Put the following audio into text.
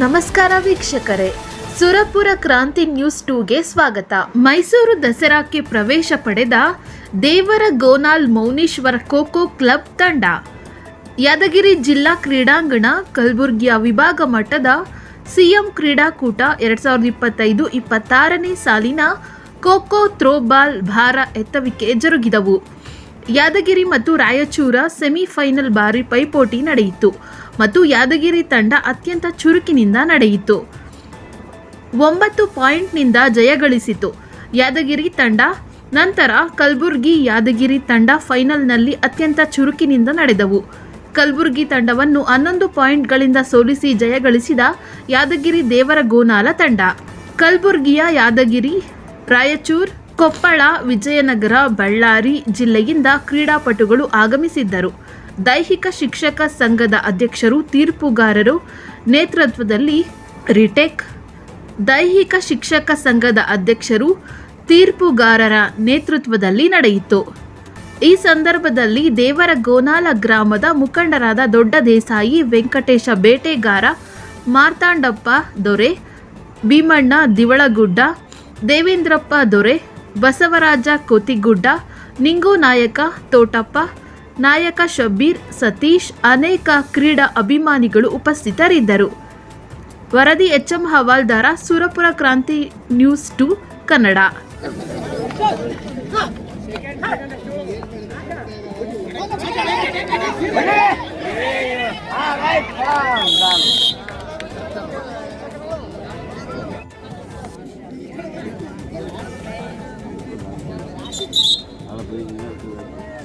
ನಮಸ್ಕಾರ ವೀಕ್ಷಕರೇ. ಸುರಪುರ ಕ್ರಾಂತಿ ನ್ಯೂಸ್ ಟೂಗೆ ಸ್ವಾಗತ. ಮೈಸೂರು ದಸರಾಕ್ಕೆ ಪ್ರವೇಶ ಪಡೆದ ದೇವರ ಗೋನಾಲ್ ಮೌನೀಶ್ವರ ಖೋಖೋ ಕ್ಲಬ್ ತಂಡ. ಯಾದಗಿರಿ ಜಿಲ್ಲಾ ಕ್ರೀಡಾಂಗಣ ಕಲಬುರಗಿಯ ವಿಭಾಗ ಮಟ್ಟದ ಸಿಎಂ ಕ್ರೀಡಾಕೂಟ ಎರಡ್ ಸಾವಿರದ ಇಪ್ಪತ್ತೈದು ಇಪ್ಪತ್ತಾರನೇ ಸಾಲಿನ ಖೋಖೋ ಥ್ರೋಬಾಲ್ ಭಾರ ಎತ್ತವಿಕೆ ಜರುಗಿದವು. ಯಾದಗಿರಿ ಮತ್ತು ರಾಯಚೂರ ಸೆಮಿಫೈನಲ್ ಬಾರಿ ಪೈಪೋಟಿ ನಡೆಯಿತು ಮತ್ತು ಯಾದಗಿರಿ ತಂಡ ಅತ್ಯಂತ ಚುರುಕಿನಿಂದ ನಡೆಯಿತು. ಒಂಬತ್ತು ಪಾಯಿಂಟ್ನಿಂದ ಜಯಗಳಿಸಿತು ಯಾದಗಿರಿ ತಂಡ ನಂತರ ಕಲಬುರ್ಗಿ ಯಾದಗಿರಿ ತಂಡ ಫೈನಲ್ನಲ್ಲಿ ಅತ್ಯಂತ ಚುರುಕಿನಿಂದ ನಡೆದವು. ಕಲಬುರ್ಗಿ ತಂಡವನ್ನು ಹನ್ನೊಂದು ಪಾಯಿಂಟ್ಗಳಿಂದ ಸೋಲಿಸಿ ಜಯಗಳಿಸಿದ ಯಾದಗಿರಿ ದೇವರ ಗೋನಾಲ ತಂಡ. ಕಲಬುರ್ಗಿಯ ಯಾದಗಿರಿ, ರಾಯಚೂರ್ ಕೊಪ್ಪಳ, ವಿಜಯನಗರ, ಬಳ್ಳಾರಿ ಜಿಲ್ಲೆಯಿಂದ ಕ್ರೀಡಾಪಟುಗಳು ಆಗಮಿಸಿದ್ದರು. ದೈಹಿಕ ಶಿಕ್ಷಕ ಸಂಘದ ಅಧ್ಯಕ್ಷರು, ತೀರ್ಪುಗಾರರು, ನೇತೃತ್ವದಲ್ಲಿ ರಿಟೆಕ್, ದೈಹಿಕ ಶಿಕ್ಷಕ ಸಂಘದ ಅಧ್ಯಕ್ಷರು, ತೀರ್ಪುಗಾರರ ನೇತೃತ್ವದಲ್ಲಿ ನಡೆಯಿತು. ಈ ಸಂದರ್ಭದಲ್ಲಿ ದೇವರ ಗೋನಾಲ ಗ್ರಾಮದ ಮುಖಂಡರಾದ ದೊಡ್ಡ ದೇಸಾಯಿ, ವೆಂಕಟೇಶ ಬೇಟೆಗಾರ, ಮಾರ್ತಾಂಡಪ್ಪ ದೊರೆ, ಭೀಮಣ್ಣ ದಿವಳಗುಡ್ಡ, ದೇವೇಂದ್ರಪ್ಪ ದೊರೆ ಬಸವರಾಜ ಕೋತಿಗುಡ್ಡ, ನಿಂಗು ನಾಯಕ ತೋಟಪ್ಪ, ನಾಯಕ ಶಬ್ಬೀರ್, ಸತೀಶ್ ಅನೇಕ ಕ್ರೀಡಾ ಅಭಿಮಾನಿಗಳು ಉಪಸ್ಥಿತರಿದ್ದರು. ವರದಿ ಎಚ್ ಎಂ ಹವಾಲ್ದಾರ, ಸುರಪುರ ಕ್ರಾಂತಿ ನ್ಯೂಸ್ ಟು ಕನ್ನಡ. 啊不对你还有